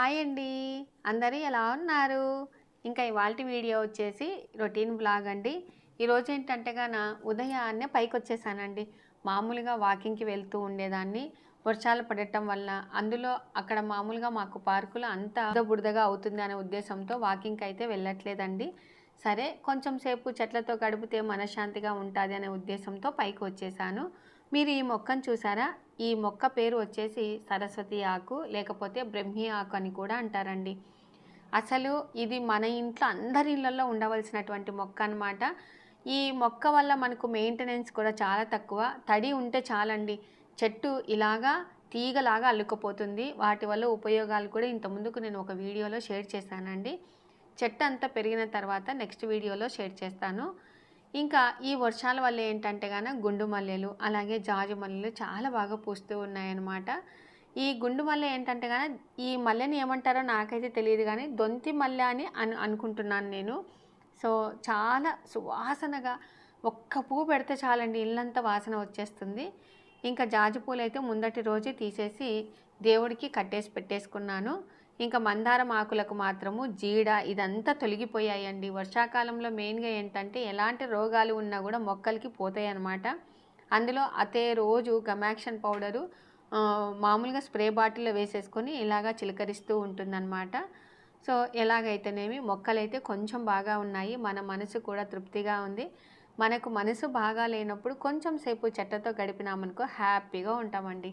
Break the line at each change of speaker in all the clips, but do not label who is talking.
Hi అండి. అందరూ ఎలా ఉన్నారు? ఇంకా ఇవాళ వీడియో వచ్చేసి రొటీన్ బ్లాగ్ అండి. ఈరోజు ఏంటంటే గాన ఉదయాన్నే పైకి వచ్చేసానండి. మామూలుగా వాకింగ్కి వెళ్తూ ఉండేదాన్ని. వర్షాలు పడటం వల్ల అందులో అక్కడ మామూలుగా మాకు పార్కులో అంత బురద బురదగా అవుతుంది అనే ఉద్దేశంతో వాకింగ్కి అయితే వెళ్ళట్లేదండి. సరే కొంచెం సేపు చెట్లతో గడిపితే మనశ్శాంతిగా ఉంటుంది అనే ఉద్దేశంతో పైకి వచ్చేసాను. మీరు ఈ మొక్కను చూసారా? ఈ మొక్క పేరు వచ్చేసి సరస్వతి ఆకు లేకపోతే బ్రహ్మి ఆకు అని కూడా అంటారండి. అసలు ఇది మన ఇంట్లో అందరి ఇళ్ళల్లో ఉండవలసినటువంటి మొక్క అన్నమాట. ఈ మొక్క వల్ల మనకు మెయింటెనెన్స్ కూడా చాలా తక్కువ. తడి ఉంటే చాలండి. చెట్టు ఇలాగా తీగలాగా అల్లుకుపోతుంది. వాటి వల్ల ఉపయోగాలు కూడా ఇంత ముందుకు నేను ఒక వీడియోలో షేర్ చేశానండి. చెట్టు అంతా పెరిగిన తర్వాత నెక్స్ట్ వీడియోలో షేర్ చేస్తాను. ఇంకా ఈ వర్షాల వల్ల ఏంటంటే గాన గుండు మల్లెలు అలాగే జాజి మల్లెలు చాలా బాగా పూస్తూ ఉన్నాయన్నమాట. ఈ గుండు మల్లె ఏంటంటే గాన ఈ మల్లెని ఏమంటారో నాకైతే తెలియదు కానీ దొంతి మల్లె అని అను అనుకుంటున్నాను నేను. సో చాలా సువాసనగా ఒక్క పువ్వు పెడితే చాలండి ఇల్లంతా వాసన వచ్చేస్తుంది. ఇంకా జాజి పూలు అయితే ముందటి రోజే తీసేసి దేవుడికి కట్టేసి పెట్టేసుకున్నాను. ఇంకా మందారం ఆకులకు మాత్రము జీడ ఇదంతా తొలగిపోయాయండి. వర్షాకాలంలో మెయిన్గా ఏంటంటే ఎలాంటి రోగాలు ఉన్నా కూడా మొక్కలకి పోతాయి అన్నమాట అందులో అతే రోజు గమాక్షన్ పౌడరు మామూలుగా స్ప్రే బాటిల్లో వేసేసుకొని ఇలాగా చిలకరిస్తూ ఉంటుందన్నమాట. సో ఎలాగైతేనేమి మొక్కలైతే కొంచెం బాగా ఉన్నాయి. మన మనసు కూడా తృప్తిగా ఉంది. మనకు మనసు బాగా లేనప్పుడు కొంచెం సేపు చెట్టతో గడిపినామనుకో హ్యాపీగా ఉంటామండి.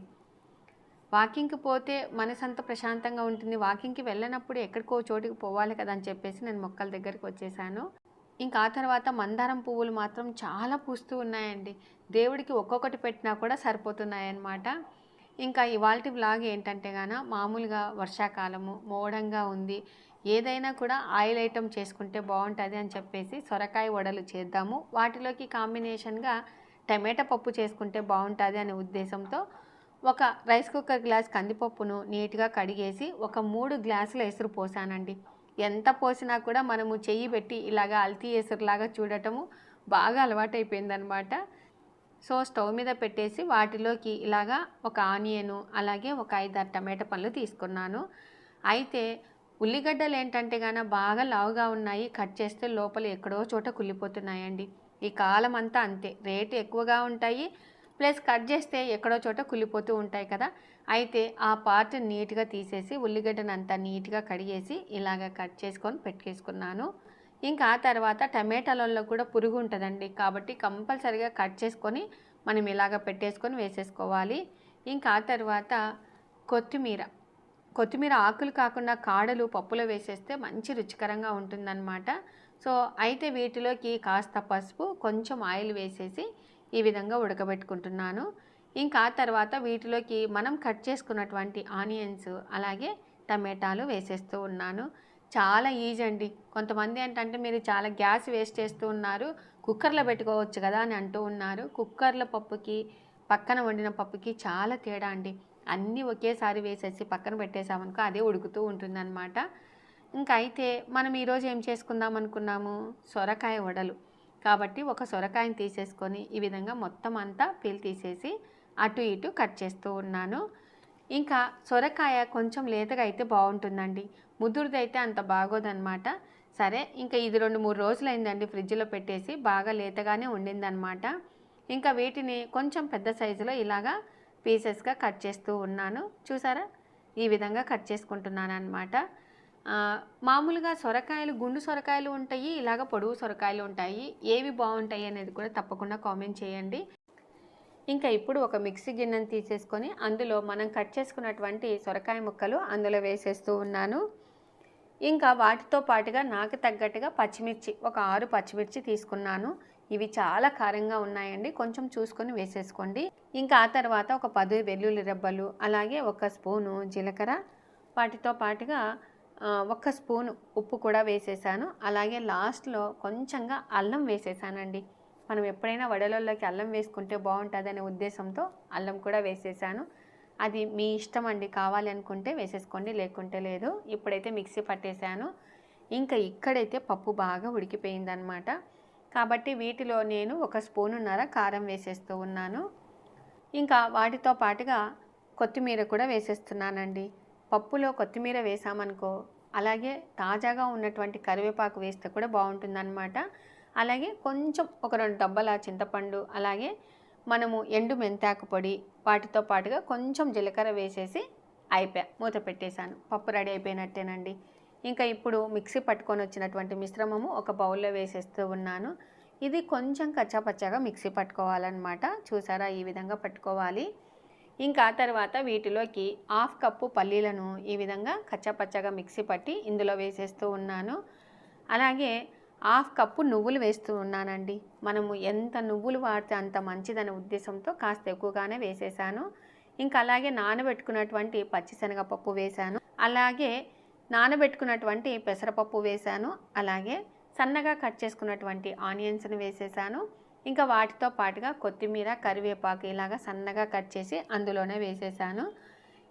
వాకింగ్కి పోతే మనసు అంత ప్రశాంతంగా ఉంటుంది. వాకింగ్కి వెళ్ళినప్పుడు ఎక్కడికో చోటుకి పోవాలి కదా అని చెప్పేసి నేను మొక్కల దగ్గరికి వచ్చేసాను. ఇంకా ఆ తర్వాత మందారం పువ్వులు మాత్రం చాలా పూస్తూ ఉన్నాయండి. దేవుడికి ఒక్కొక్కటి పెట్టినా కూడా సరిపోతున్నాయన్నమాట. ఇంకా ఇవాళ బ్లాగ్ ఏంటంటే గాన మామూలుగా వర్షాకాలము మోడంగా ఉంది. ఏదైనా కూడా ఆయిల్ ఐటమ్ చేసుకుంటే బాగుంటుంది అని చెప్పేసి సొరకాయ వడలు చేద్దాము. వాటిలోకి కాంబినేషన్గా టమాటా పప్పు చేసుకుంటే బాగుంటుంది అనే ఉద్దేశంతో ఒక రైస్ కుక్కర్ గ్లాస్ కందిపప్పును నీట్గా కడిగేసి ఒక మూడు గ్లాసుల ఎసురు పోసానండి. ఎంత పోసినా కూడా మనము చెయ్యి పెట్టి ఇలాగా అల్తీ ఎసురులాగా చూడటము బాగా అలవాటైపోయిందనమాట. సో స్టవ్ మీద పెట్టేసి వాటిలోకి ఇలాగా ఒక ఆనియను అలాగే ఒక ఐదారు టమాటా పళ్ళు తీసుకున్నాను. అయితే ఉల్లిగడ్డలు ఏంటంటే గాన బాగా లావుగా ఉన్నాయి. కట్ చేస్తే లోపల ఎక్కడో చోట కుళ్ళిపోతున్నాయండి. ఈ కాలం అంతా అంతే. రేటు ఎక్కువగా ఉంటాయి. ప్లస్ కట్ చేస్తే ఎక్కడో చోట కుళ్ళిపోతూ ఉంటాయి కదా. అయితే ఆ పార్ట్ నీట్గా తీసేసి ఉల్లిగడ్డను అంతా నీట్గా కడిగేసి ఇలాగ కట్ చేసుకొని పెట్టేసుకున్నాను. ఇంకా ఆ తర్వాత టమాటాలలో కూడా పురుగు ఉంటుందండి. కాబట్టి కంపల్సరిగా కట్ చేసుకొని మనం ఇలాగ పెట్టేసుకొని వేసేసుకోవాలి. ఇంకా ఆ తర్వాత కొత్తిమీర. కొత్తిమీర ఆకులు కాకుండా కాడలు పప్పులో వేసేస్తే మంచి రుచికరంగా ఉంటుందన్నమాట. సో అయితే వీటిలోకి కాస్త పసుపు కొంచెం ఆయిల్ వేసేసి ఈ విధంగా ఉడకబెట్టుకుంటున్నాను. ఇంకా తర్వాత వీటిలోకి మనం కట్ చేసుకున్నటువంటి ఆనియన్స్ అలాగే టమాటాలు వేసేస్తూ ఉన్నాను. చాలా ఈజీ అండి. కొంతమంది ఏంటంటే మీరు చాలా గ్యాస్ వేస్ట్ చేస్తూ ఉన్నారు కుక్కర్లో పెట్టుకోవచ్చు కదా అని అంటూ ఉన్నారు. కుక్కర్ల పప్పుకి పక్కన వండిన పప్పుకి చాలా తేడా అండి. అన్నీ ఒకేసారి వేసేసి పక్కన పెట్టేసామనుకో అదే ఉడుకుతూ ఉంటుందన్నమాట. ఇంకా అయితే మనం ఈరోజు ఏం చేసుకుందాం అనుకున్నాము సొరకాయ వడలు. కాబట్టి ఒక సొరకాయని తీసేసుకొని ఈ విధంగా మొత్తం అంతా పీల్ తీసేసి అటు ఇటు కట్ చేస్తూ ఉన్నాను. ఇంకా సొరకాయ కొంచెం లేతగా అయితే బాగుంటుందండి. ముదురుదైతే అంత బాగోదన్నమాట. సరే ఇంకా ఇది రెండు మూడు రోజులు అయిందండి ఫ్రిడ్జ్లో పెట్టేసి బాగా లేతగానే ఉండిందనమాట ఇంకా వీటిని కొంచెం పెద్ద సైజులో ఇలాగా పీసెస్గా కట్ చేస్తూ ఉన్నాను. చూసారా? ఈ విధంగా కట్ చేసుకుంటున్నాను అనమాట మామూలుగా సొరకాయలు గుండు సొరకాయలు ఉంటాయి ఇలాగ పొడవు సొరకాయలు ఉంటాయి. ఏవి బాగుంటాయి అనేది కూడా తప్పకుండా కామెంట్ చేయండి. ఇంకా ఇప్పుడు ఒక మిక్సీ గిన్నెను తీసేసుకొని అందులో మనం కట్ చేసుకున్నటువంటి సొరకాయ ముక్కలు అందులో వేసేస్తూ ఉన్నాను. ఇంకా వాటితో పాటుగా నాకు తగ్గట్టుగా పచ్చిమిర్చి ఒక ఆరు పచ్చిమిర్చి తీసుకున్నాను. ఇవి చాలా కారంగా ఉన్నాయండి. కొంచెం చూసుకొని వేసేసుకోండి. ఇంకా ఆ తర్వాత ఒక పది వెల్లుల్లి రెబ్బలు అలాగే ఒక స్పూను జీలకర్ర. వాటితో పాటుగా ఒక్క స్పూన్ ఉప్పు కూడా వేసేసాను. అలాగే లాస్ట్లో కొంచెంగా అల్లం వేసేసానండి. మనం ఎప్పుడైనా వడలలోకి అల్లం వేసుకుంటే బాగుంటుందనే ఉద్దేశంతో అల్లం కూడా వేసేసాను. అది మీ ఇష్టం అండి కావాలి అనుకుంటే వేసేసుకోండి లేకుంటే లేదు. ఇప్పుడైతే మిక్సీ పట్టేశాను ఇంకా ఇక్కడైతే పప్పు బాగా ఉడికిపోయిందనమాట కాబట్టి వీటిలో నేను ఒక స్పూనున్నర కారం వేసేస్తూ ఉన్నాను. ఇంకా వాటితో పాటుగా కొత్తిమీర కూడా వేసేస్తున్నానండి. పప్పులో కొత్తిమీర వేసామనుకో అలాగే తాజాగా ఉన్నటువంటి కరివేపాకు వేస్తే కూడా బాగుంటుందన్నమాట. అలాగే కొంచెం ఒక రెండు డబ్బాల చింతపండు అలాగే మనము ఎండు మెంతాకు పొడి వాటితో పాటుగా కొంచెం జీలకర్ర వేసేసి అయిపోయా మూత పెట్టేశాను. పప్పు రెడీ అయిపోయినట్టేనండి. ఇంకా ఇప్పుడు మిక్సీ పట్టుకొని వచ్చినటువంటి మిశ్రమము ఒక బౌల్లో వేసేస్తూ ఉన్నాను. ఇది కొంచెం కచ్చాపచ్చాగా మిక్సీ పట్టుకోవాలన్నమాట. చూసారా? ఈ విధంగా పట్టుకోవాలి. ఇంకా తర్వాత వీటిలోకి హాఫ్ కప్పు పల్లీలను ఈ విధంగా కచ్చపచ్చగా మిక్సీ పట్టి ఇందులో వేసేస్తూ ఉన్నాను. అలాగే హాఫ్ కప్పు నువ్వులు వేస్తూ ఉన్నానండి. మనము ఎంత నువ్వులు వాడితే అంత మంచిదనే ఉద్దేశంతో కాస్త ఎక్కువగానే వేసేసాను. ఇంకా అలాగే నానబెట్టుకున్నటువంటి పచ్చిశనగపప్పు వేశాను. అలాగే నానబెట్టుకున్నటువంటి పెసరపప్పు వేశాను. అలాగే సన్నగా కట్ చేసుకున్నటువంటి ఆనియన్స్ని వేసేసాను. ఇంకా వాటితో పాటుగా కొత్తిమీర కరివేపాకు ఇలాగా సన్నగా కట్ చేసి అందులోనే వేసేసాను.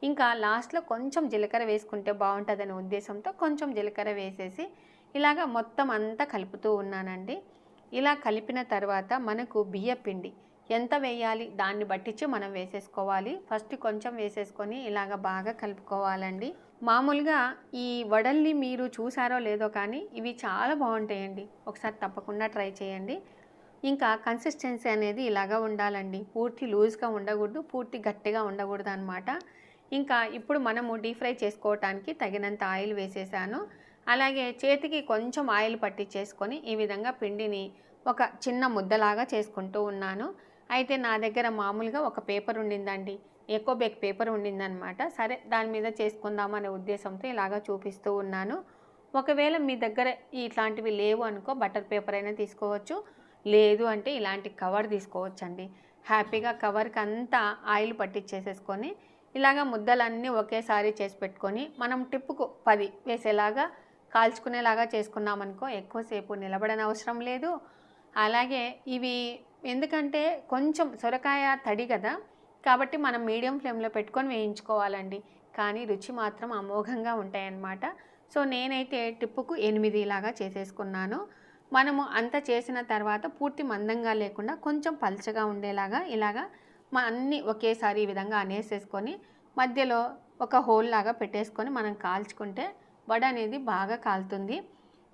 ఇంకా లాస్ట్లో కొంచెం జీలకర్ర వేసుకుంటే బాగుంటుందనే ఉద్దేశంతో కొంచెం జీలకర్ర వేసేసి ఇలాగ మొత్తం అంతా కలుపుతూ ఉన్నానండి. ఇలా కలిపిన తర్వాత మనకు బియ్యపిండి ఎంత వేయాలి దాన్ని బట్టించి మనం వేసేసుకోవాలి. ఫస్ట్ కొంచెం వేసేసుకొని ఇలాగ బాగా కలుపుకోవాలండి. మామూలుగా ఈ వడల్ని మీరు చూసారో లేదో కానీ ఇవి చాలా బాగుంటాయండి. ఒకసారి తప్పకుండా ట్రై చేయండి. ఇంకా కన్సిస్టెన్సీ అనేది ఇలాగా ఉండాలండి. పూర్తి లూజ్గా ఉండకూడదు పూర్తి గట్టిగా ఉండకూడదు అనమాట ఇంకా ఇప్పుడు మనము డీప్ ఫ్రై చేసుకోవటానికి తగినంత ఆయిల్ వేసేసాను. అలాగే చేతికి కొంచెం ఆయిల్ పట్టించేసుకొని ఈ విధంగా పిండిని ఒక చిన్న ముద్దలాగా చేసుకుంటూ ఉన్నాను. అయితే నా దగ్గర మామూలుగా ఒక పేపర్ ఉండిందండి. ఎక్కువ బేక్ పేపర్ ఉండిందనమాట సరే దాని మీద చేసుకుందామనే ఉద్దేశంతో ఇలాగా చూపిస్తూ ఉన్నాను. ఒకవేళ మీ దగ్గర ఇట్లాంటివి లేవు అనుకో బటర్ పేపర్ అయినా తీసుకోవచ్చు. లేదు అంటే ఇలాంటి కవర్ తీసుకోవచ్చండి. హ్యాపీగా కవర్కి అంతా ఆయిల్ పట్టించేసేసుకొని ఇలాగ ముద్దలన్నీ ఒకేసారి చేసి పెట్టుకొని మనం టిప్పుకు పది వేసేలాగా కాల్చుకునేలాగా చేసుకున్నామనుకో ఎక్కువసేపు నిలబడని అవసరం లేదు. అలాగే ఇవి ఎందుకంటే కొంచెం సొరకాయ తడి కదా కాబట్టి మనం మీడియం ఫ్లేమ్లో పెట్టుకొని వేయించుకోవాలండి. కానీ రుచి మాత్రం అమోఘంగా ఉంటాయన్నమాట. సో నేనైతే టిప్పుకు ఎనిమిది ఇలాగా చేసేసుకున్నాను. మనము అంత చేసిన తర్వాత పూర్తి మందంగా లేకుండా కొంచెం పల్చగా ఉండేలాగా ఇలాగా మా అన్నీ ఒకేసారి ఈ విధంగా అనేసేసుకొని మధ్యలో ఒక హోల్ లాగా పెట్టేసుకొని మనం కాల్చుకుంటే వడ అనేది బాగా కాలుతుంది.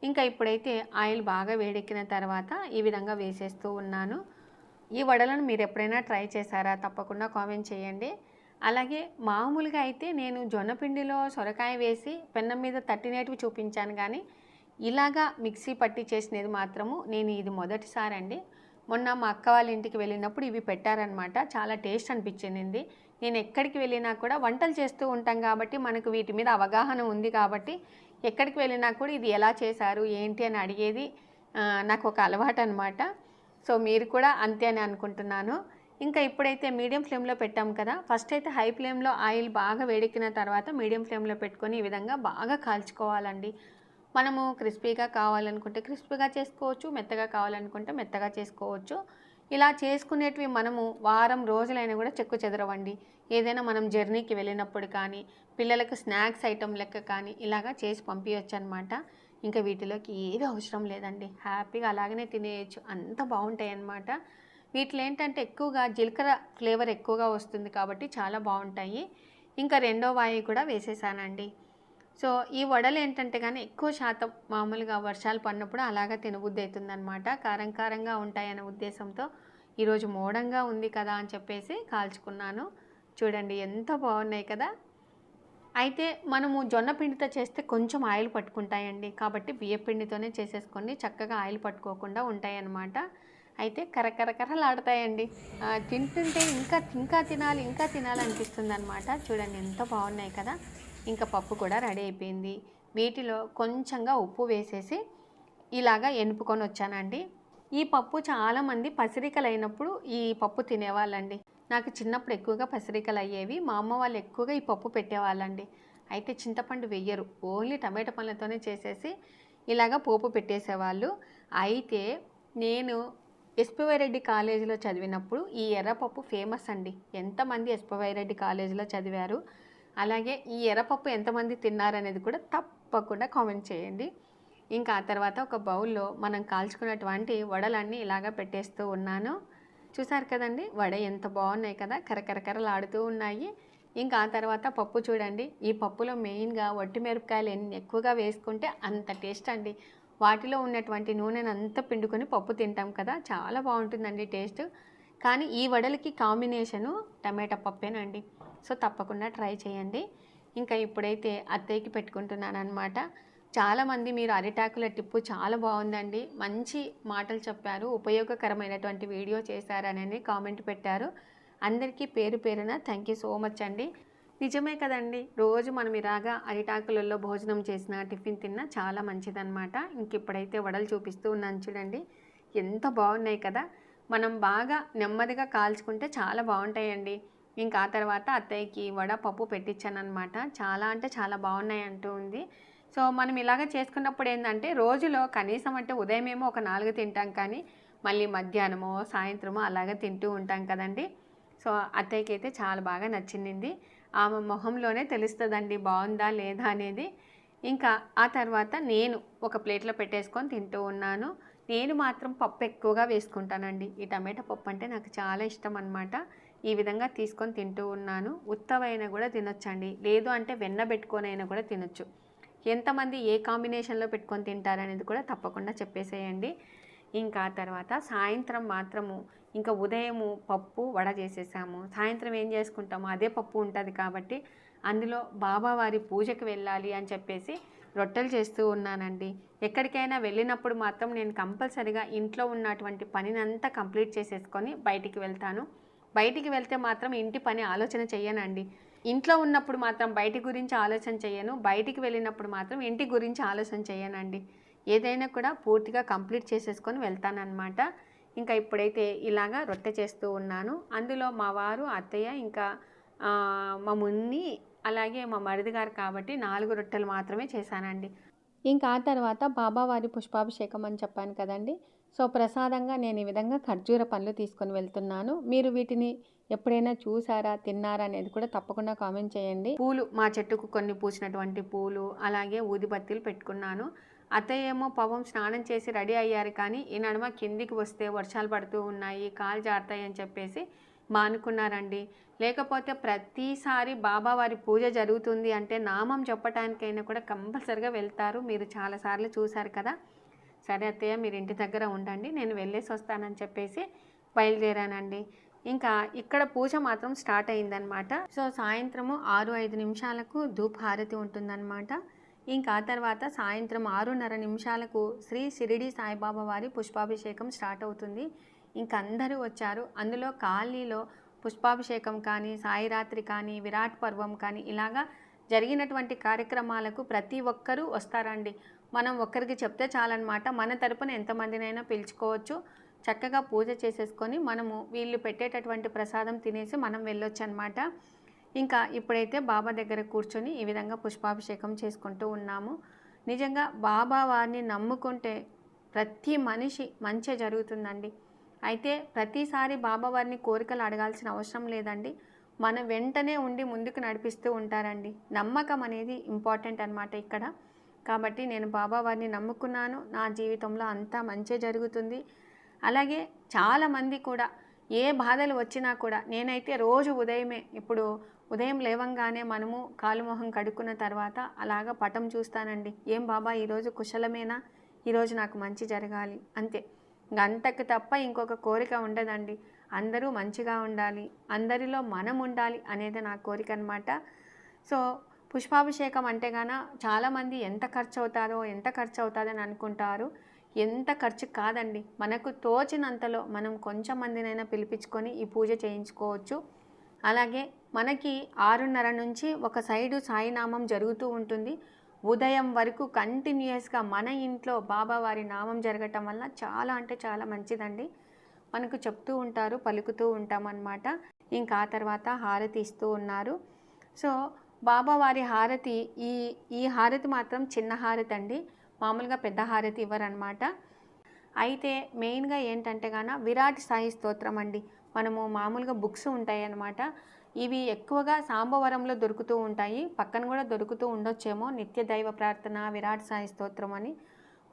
ఇంకా ఇప్పుడైతే ఆయిల్ బాగా వేడెక్కిన తర్వాత ఈ విధంగా వేసేస్తూ ఉన్నాను. ఈ వడలను మీరు ఎప్పుడైనా ట్రై చేశారా? తప్పకుండా కామెంట్ చేయండి. అలాగే మామూలుగా అయితే నేను జొన్నపిండిలో సొరకాయ వేసి పెన్నం మీద తట్టినేటివి చూపించాను కానీ ఇలాగా మిక్సీ పట్టి చేసినది మాత్రము నేను ఇది మొదటిసారి అండి మొన్న మా అక్క వాళ్ళ ఇంటికి వెళ్ళినప్పుడు ఇవి పెట్టారనమాట చాలా టేస్ట్ అనిపించింది. నేను ఎక్కడికి వెళ్ళినా కూడా వంటలు చేస్తూ ఉంటాం కాబట్టి మనకు వీటి మీద అవగాహన ఉంది కాబట్టి ఎక్కడికి వెళ్ళినా కూడా ఇది ఎలా చేశారు ఏంటి అని అడిగేది నాకు ఒక అలవాటు అనమాట సో మీరు కూడా అంతే అని అనుకుంటున్నాను. ఇంకా ఇప్పుడైతే మీడియం ఫ్లేమ్లో పెట్టాం కదా ఫస్ట్ అయితే హై ఫ్లేమ్లో ఆయిల్ బాగా వేడెక్కిన తర్వాత మీడియం ఫ్లేమ్లో పెట్టుకొని ఈ విధంగా బాగా కాల్చుకోవాలండి. మనము క్రిస్పీగా కావాలనుకుంటే క్రిస్పీగా చేసుకోవచ్చు మెత్తగా కావాలనుకుంటే మెత్తగా చేసుకోవచ్చు. ఇలా చేసుకునేటివి మనము వారం రోజులైనా కూడా చెక్కు చెదరవండి. ఏదైనా మనం జర్నీకి వెళ్ళినప్పుడు కానీ పిల్లలకు స్నాక్స్ ఐటమ్ లెక్క కానీ ఇలాగా చేసి పంపించవచ్చు అనమాట ఇంకా వీటిలోకి ఏది అవసరం లేదండి. హ్యాపీగా అలాగనే తినేయచ్చు. అంత బాగుంటాయి అన్నమాట వీటిలో ఏంటంటే ఎక్కువగా జీలకర్ర ఫ్లేవర్ ఎక్కువగా వస్తుంది కాబట్టి చాలా బాగుంటాయి. ఇంకా రెండో వాయి కూడా వేసేసానండి. సో ఈ వడలు ఏంటంటే కానీ ఎక్కువ శాతం మామూలుగా వర్షాలు పడినప్పుడు అలాగా తినబుద్ధి అవుతుందన్నమాట కారం కారంగా ఉంటాయనే ఉద్దేశంతో ఈరోజు మోడంగా ఉంది కదా అని చెప్పేసి కాల్చుకున్నాను. చూడండి ఎంత బాగున్నాయి కదా. అయితే మనము జొన్న పిండితో చేస్తే కొంచెం ఆయిల్ పట్టుకుంటాయండి. కాబట్టి బియ్య పిండితోనే చక్కగా ఆయిల్ పట్టుకోకుండా ఉంటాయన్నమాట. అయితే కరకరకరలాడతాయండి. తింటుంటే ఇంకా ఇంకా తినాలి ఇంకా తినాలనిపిస్తుంది అనమాట చూడండి ఎంత బాగున్నాయి కదా. ఇంకా పప్పు కూడా రెడీ అయిపోయింది. వీటిలో కొంచెంగా ఉప్పు వేసేసి ఇలాగా ఎనుపుకొని వచ్చానండి. ఈ పప్పు చాలామంది పసిరికలు అయినప్పుడు ఈ పప్పు తినేవాళ్ళండి. నాకు చిన్నప్పుడు ఎక్కువగా పసిరికలు అయ్యేవి మా అమ్మ వాళ్ళు ఎక్కువగా ఈ పప్పు పెట్టేవాళ్ళండి. అయితే చింతపండు వెయ్యరు. ఓన్లీ టమాటా పండ్లతోనే చేసేసి ఇలాగా పోపు పెట్టేసేవాళ్ళు. అయితే నేను ఎస్పివై రెడ్డి కాలేజీలో చదివినప్పుడు ఈ ఎర్రపప్పు ఫేమస్ అండి. ఎంతమంది ఎస్పివై రెడ్డి కాలేజీలో చదివారు? అలాగే ఈ ఎర్రపప్పు ఎంతమంది తిన్నారనేది కూడా తప్పకుండా కామెంట్ చేయండి. ఇంకా ఆ తర్వాత ఒక బౌల్లో మనం కాల్చుకున్నటువంటి వడలన్నీ ఇలాగా పెట్టేస్తూ ఉన్నాను. చూసారు కదండి? వడ ఎంత బాగున్నాయి కదా? కరకరకరలాడుతూ ఉన్నాయి. ఇంకా ఆ తర్వాత పప్పు చూడండి. ఈ పప్పులో మెయిన్గా వట్టి మిరపకాయలు ఎన్ని ఎక్కువగా వేసుకుంటే అంత టేస్ట్ అండి. వాటిలో ఉన్నటువంటి నూనెను అంతా పిండుకొని పప్పు తింటాం కదా? చాలా బాగుంటుందండి టేస్ట్. కానీ ఈ వడలకి కాంబినేషను టమాటా పప్పేనండి. సో తప్పకుండా ట్రై చేయండి. ఇంకా ఇప్పుడైతే అత్తయ్యకి పెట్టుకుంటున్నాను అనమాట చాలామంది మీరు అరిటాకుల టిప్పు చాలా బాగుందండి. మంచి మాటలు చెప్పారు. ఉపయోగకరమైనటువంటి వీడియో చేశారని కామెంట్ పెట్టారు. అందరికీ పేరు పేరున థ్యాంక్ యూ సో మచ్ అండి. నిజమే కదండి. రోజు మనం ఇలాగా అరిటాకులలో భోజనం చేసిన టిఫిన్ తిన్నా చాలా మంచిదన్నమాట. ఇంక ఇప్పుడైతే వడలు చూపిస్తూ ఉన్నాను చూడండి. ఎంత బాగున్నాయి కదా. మనం బాగా నెమ్మదిగా కాల్చుకుంటే చాలా బాగుంటాయండి. ఇంకా ఆ తర్వాత అత్తయ్యకి వడ పప్పు పెట్టించాను అనమాట చాలా అంటే చాలా బాగున్నాయి అంటూ ఉంది. సో మనం ఇలాగ చేసుకున్నప్పుడు ఏంటంటే రోజులో కనీసం అంటే ఉదయమేమో ఒక నాలుగు తింటాం కానీ మళ్ళీ మధ్యాహ్నమో సాయంత్రమో అలాగే తింటూ ఉంటాం కదండి. సో అత్తయ్యకి అయితే చాలా బాగా నచ్చింది. ఆమె మొహంలోనే తెలుస్తుందండి బాగుందా లేదా అనేది. ఇంకా ఆ తర్వాత నేను ఒక ప్లేట్లో పెట్టేసుకొని తింటూ ఉన్నాను. నేను మాత్రం పప్పు ఎక్కువగా వేసుకుంటానండి. ఈ టమాటా పప్పు అంటే నాకు చాలా ఇష్టం అనమాట ఈ విధంగా తీసుకొని తింటూ ఉన్నాను. ఉత్తవైనా కూడా తినొచ్చండి. లేదు అంటే వెన్న పెట్టుకొనైనా కూడా తినొచ్చు. ఎంతమంది ఏ కాంబినేషన్లో పెట్టుకొని తింటారనేది కూడా తప్పకుండా చెప్పేసేయండి. ఇంకా తర్వాత సాయంత్రం మాత్రము ఇంకా ఉదయము పప్పు వడ చేసేసాము. సాయంత్రం ఏం చేసుకుంటాము అదే పప్పు ఉంటుంది కాబట్టి అందులో బాబావారి పూజకి వెళ్ళాలి అని చెప్పేసి రొట్టెలు చేస్తూ ఉన్నానండి. ఎక్కడికైనా వెళ్ళినప్పుడు మాత్రం నేను కంపల్సరిగా ఇంట్లో ఉన్నటువంటి పనినంతా కంప్లీట్ చేసేసుకొని బయటికి వెళ్తాను. బయటికి వెళ్తే మాత్రం ఇంటి పని ఆలోచన చేయనండి ఇంట్లో ఉన్నప్పుడు మాత్రం బయటి గురించి ఆలోచన చేయను బయటికి వెళ్ళినప్పుడు మాత్రం ఇంటి గురించి ఆలోచన చేయనండి ఏదైనా కూడా పూర్తిగా కంప్లీట్ చేసేసుకొని వెళ్తానన్నమాట. ఇంకా ఇప్పుడైతే ఇలాగా రొట్టె చేస్తూ ఉన్నాను. అందులో మా వారు అత్తయ్య ఇంకా మా మున్ని అలాగే మా మరిది గారు కాబట్టి నాలుగు రొట్టెలు మాత్రమే చేశానండి. ఇంకా ఆ తర్వాత బాబావారి పుష్పాభిషేకం అని చెప్పాను కదండి. సో ప్రసాదంగా నేను ఈ విధంగా ఖర్జూర పండ్లు తీసుకొని వెళ్తున్నాను. మీరు వీటిని ఎప్పుడైనా చూసారా తిన్నారా అనేది కూడా తప్పకుండా కామెంట్ చేయండి. పూలు మా చెట్టుకు కొన్ని పూసినటువంటి పూలు అలాగే ఊదిబత్తీలు పెట్టుకున్నాను. అత్తయ్య ఏమో పాపం స్నానం చేసి రెడీ అయ్యారు కానీ ఈ నడుమ కిందికి వస్తే వర్షాలు పడుతూ ఉన్నాయి కాలు జారుతాయని చెప్పేసి మానుకున్నారండి. లేకపోతే ప్రతిసారి బాబావారి పూజ జరుగుతుంది అంటే నామం చెప్పటానికైనా కూడా కంపల్సరిగా వెళ్తారు. మీరు చాలాసార్లు చూశారు కదా. సరే అత్తయ్య మీరు ఇంటి దగ్గర ఉండండి నేను వెళ్ళేసి వస్తానని చెప్పేసి బయలుదేరానండి. ఇంకా ఇక్కడ పూజ మాత్రం స్టార్ట్ అయిందనమాట సో సాయంత్రము ఆరు ఐదు నిమిషాలకు ధూప్ హారతి ఉంటుందన్నమాట. ఇంకా తర్వాత సాయంత్రం ఆరున్నర నిమిషాలకు శ్రీ షిరిడి సాయిబాబా వారి పుష్పాభిషేకం స్టార్ట్ అవుతుంది. ఇంక అందరూ వచ్చారు. అందులో ఖాళీలో పుష్పాభిషేకం కానీ సాయిరాత్రి కానీ విరాట్ పర్వం కానీ ఇలాగా జరిగినటువంటి కార్యక్రమాలకు ప్రతి ఒక్కరూ వస్తారండి. మనం ఒక్కరికి చెప్తే చాలన్నమాట. మన తరపున ఎంతమందినైనా పిలుచుకోవచ్చు. చక్కగా పూజ చేసేసుకొని మనము వీళ్ళు పెట్టేటటువంటి ప్రసాదం తినేసి మనం వెళ్ళొచ్చు అనమాట ఇంకా ఇప్పుడైతే బాబా దగ్గర కూర్చొని ఈ విధంగా పుష్పాభిషేకం చేసుకుంటూ ఉన్నాము. నిజంగా బాబా వారిని నమ్ముకుంటే ప్రతి మనిషి మంచి జరుగుతుందండి. అయితే ప్రతిసారి బాబా వారిని కోరికలు అడగాల్సిన అవసరం లేదండి. మన వెంటనే ఉండి ముందుకు నడిపిస్తూ ఉంటారండి. నమ్మకం అనేది ఇంపార్టెంట్ అనమాట ఇక్కడ. కాబట్టి నేను బాబా వారిని నమ్ముకున్నాను. నా జీవితంలో అంతా మంచి జరుగుతుంది. అలాగే చాలామంది కూడా ఏ బాధలు వచ్చినా కూడా నేనైతే రోజు ఉదయమే ఇప్పుడు ఉదయం లేవంగానే మనము కాలుమొహం కడుక్కున్న తర్వాత అలాగ పటం చూస్తానండి. ఏం బాబా ఈరోజు కుశలమేనా? ఈరోజు నాకు మంచి జరగాలి. అంతే. అంతకు తప్ప ఇంకొక కోరిక ఉండదండి. అందరూ మంచిగా ఉండాలి. అందరిలో మనం ఉండాలి అనేది నా కోరిక అనమాట సో పుష్పాభిషేకం అంటే గాన చాలామంది ఎంత ఖర్చు అవుతారో ఎంత ఖర్చు అవుతుందని అనుకుంటారు. ఎంత ఖర్చు కాదండి. మనకు తోచినంతలో మనం కొంచెం మందినైనా పిలిపించుకొని ఈ పూజ చేయించుకోవచ్చు. అలాగే మనకి ఆరున్నర నుంచి ఒక సైడు సాయినామం జరుగుతూ ఉంటుంది. ఉదయం వరకు కంటిన్యూస్గా మన ఇంట్లో బాబావారి నామం జరగటం వల్ల చాలా అంటే చాలా మంచిదండి. మనకు చెప్తూ ఉంటారు పలుకుతూ ఉంటామన్నమాట. ఇంకా ఆ తర్వాత హారతి ఇస్తూ ఉన్నారు. సో బాబావారి హారతి ఈ ఈ హారతి మాత్రం చిన్న హారతి అండి మామూలుగా పెద్ద హారతి ఇవ్వరనమాట. అయితే మెయిన్గా ఏంటంటే గాన విరాట్ సాయి స్తోత్రం అండి. మనము మామూలుగా బుక్స్ ఉంటాయి అన్నమాట ఇవి ఎక్కువగా సాంబవరంలో దొరుకుతూ ఉంటాయి. పక్కన కూడా దొరుకుతూ ఉండొచ్చేమో నిత్య దైవ ప్రార్థన విరాట్ సాయి స్తోత్రం అని.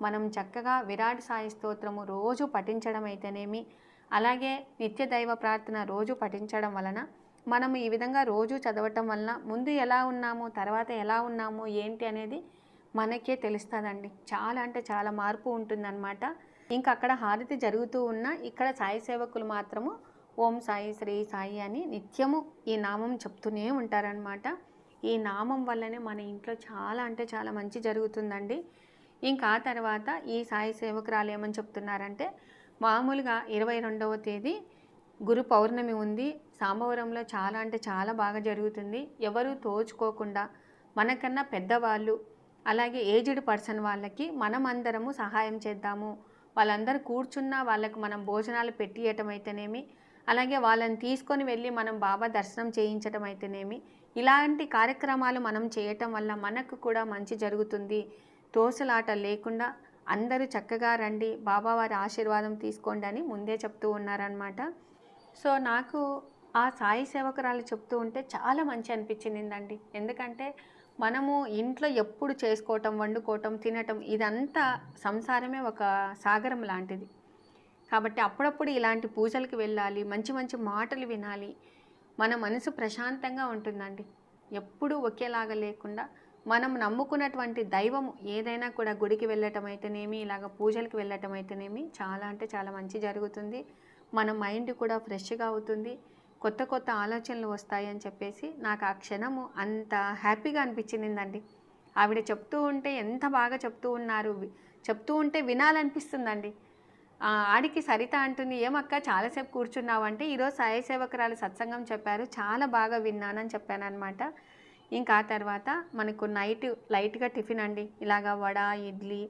మనం చక్కగా విరాట్ సాయి స్తోత్రము రోజు పఠించడం అయితేనేమి అలాగే నిత్య దైవ ప్రార్థన రోజు పఠించడం వలన మనం ఈ విధంగా రోజు చదవటం వల్ల ముందు ఎలా ఉన్నాము తర్వాత ఎలా ఉన్నాము ఏంటి అనేది మనకే తెలుస్తుందండి. చాలా అంటే చాలా మార్పు ఉంటుందన్నమాట. ఇంకా అక్కడ హారతి జరుగుతూ ఉన్న ఇక్కడ సాయి సేవకులు మాత్రము ఓం సాయి శ్రీ సాయి అని నిత్యము ఈ నామం చెప్తూనే ఉంటారనమాట ఈ నామం వల్లనే మన ఇంట్లో చాలా అంటే చాలా మంచి జరుగుతుందండి. ఇంకా ఆ తర్వాత ఈ సాయి సేవకురాలు ఏమని చెప్తున్నారంటే మామూలుగా ఇరవై రెండవ తేదీ గురు పౌర్ణమి ఉంది సాంబవరంలో చాలా అంటే చాలా బాగా జరుగుతుంది. ఎవరు తోచుకోకుండా మనకన్నా పెద్దవాళ్ళు అలాగే ఏజ్డ్ పర్సన్ వాళ్ళకి మనం అందరము సహాయం చేద్దాము. వాళ్ళందరూ కూర్చున్న వాళ్ళకు మనం భోజనాలు పెట్టియటం అయితేనేమి అలాగే వాళ్ళని తీసుకొని వెళ్ళి మనం బాబా దర్శనం చేయించడం అయితేనేమి ఇలాంటి కార్యక్రమాలు మనం చేయటం వల్ల మనకు కూడా మంచి జరుగుతుంది. తోసలాట లేకుండా అందరూ చక్కగా రండి బాబావారి ఆశీర్వాదం తీసుకోండి అని ముందే చెప్తూ ఉన్నారనమాట సో నాకు ఆ సాయి సేవకురాలు చెప్తూ ఉంటే చాలా మంచి అనిపించిందండి. ఎందుకంటే మనము ఇంట్లో ఎప్పుడు చేసుకోవటం వండుకోవటం తినటం ఇదంతా సంసారమే ఒక సాగరం లాంటిది. కాబట్టి అప్పుడప్పుడు ఇలాంటి పూజలకు వెళ్ళాలి మంచి మంచి మాటలు వినాలి. మన మనసు ప్రశాంతంగా ఉంటుందండి. ఎప్పుడూ ఒకేలాగా లేకుండా మనం నమ్ముకున్నటువంటి దైవం ఏదైనా కూడా గుడికి వెళ్ళటం అయితేనేమి ఇలాగ పూజలకు వెళ్ళటం అయితేనేమి చాలా అంటే చాలా మంచి జరుగుతుంది. మన మైండ్ కూడా ఫ్రెష్గా అవుతుంది. కొత్త కొత్త ఆలోచనలు వస్తాయని చెప్పేసి నాకు ఆ క్షణము అంత హ్యాపీగా అనిపించిందండి. ఆవిడ చెప్తూ ఉంటే ఎంత బాగా చెప్తూ ఉన్నారు చెప్తూ ఉంటే వినాలనిపిస్తుందండి. ఆడికి సరిత అంటుంది ఏమక్క చాలాసేపు కూర్చున్నావు అంటే ఈరోజు సాయి సేవకురాలు సత్సంగం చెప్పారు చాలా బాగా విన్నానని చెప్పానమాట ఇంకా తర్వాత మనకు నైట్ లైట్గా టిఫిన్ అండి. ఇలాగా వడ ఇడ్లీ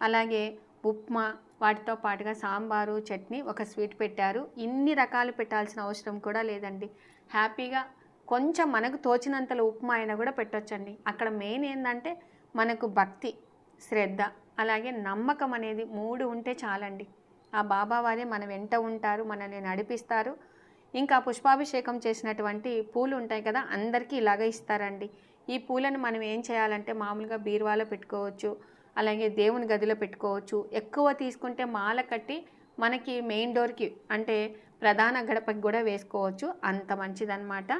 అలాగే ఉప్మా వాటితో పాటుగా సాంబారు చట్నీ ఒక స్వీట్ పెట్టారు. ఇన్ని రకాలు పెట్టాల్సిన అవసరం కూడా లేదండి. హ్యాపీగా కొంచెం మనకు తోచినంతలో ఉప్మా అయినా కూడా పెట్టొచ్చండి. అక్కడ మెయిన్ ఏంటంటే మనకు భక్తి శ్రద్ధ అలాగే నమ్మకం అనేది మూడు ఉంటే చాలండి. ఆ బాబావారే మన వెంట ఉంటారు మనల్ని నడిపిస్తారు. ఇంకా పుష్పాభిషేకం చేసినటువంటి పూలు ఉంటాయి కదా అందరికీ ఇలాగ ఇస్తారండి. ఈ పూలను మనం ఏం చేయాలంటే మామూలుగా బీరువాలో పెట్టుకోవచ్చు అలాగే దేవుని గదిలో పెట్టుకోవచ్చు. ఎక్కువ తీసుకుంటే మాల కట్టి మనకి మెయిన్ డోర్కి అంటే ప్రధాన గడపకి కూడా వేసుకోవచ్చు. అంత మంచిదన్నమాట.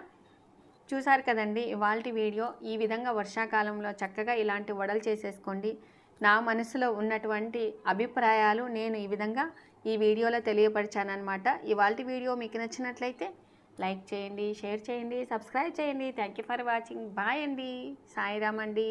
చూసారు కదండి ఇవాళ వీడియో ఈ విధంగా వర్షాకాలంలో చక్కగా ఇలాంటి వడలు చేసేసుకోండి. నా మనసులో ఉన్నటువంటి అభిప్రాయాలు నేను ఈ విధంగా ఈ వీడియోలో తెలియపరిచానమాట ఇవాళ వీడియో మీకు నచ్చినట్లయితే లైక్ చేయండి షేర్ చేయండి సబ్స్క్రైబ్ చేయండి. Thank you for watching. Bye అండి. సాయిరామ్ అండి.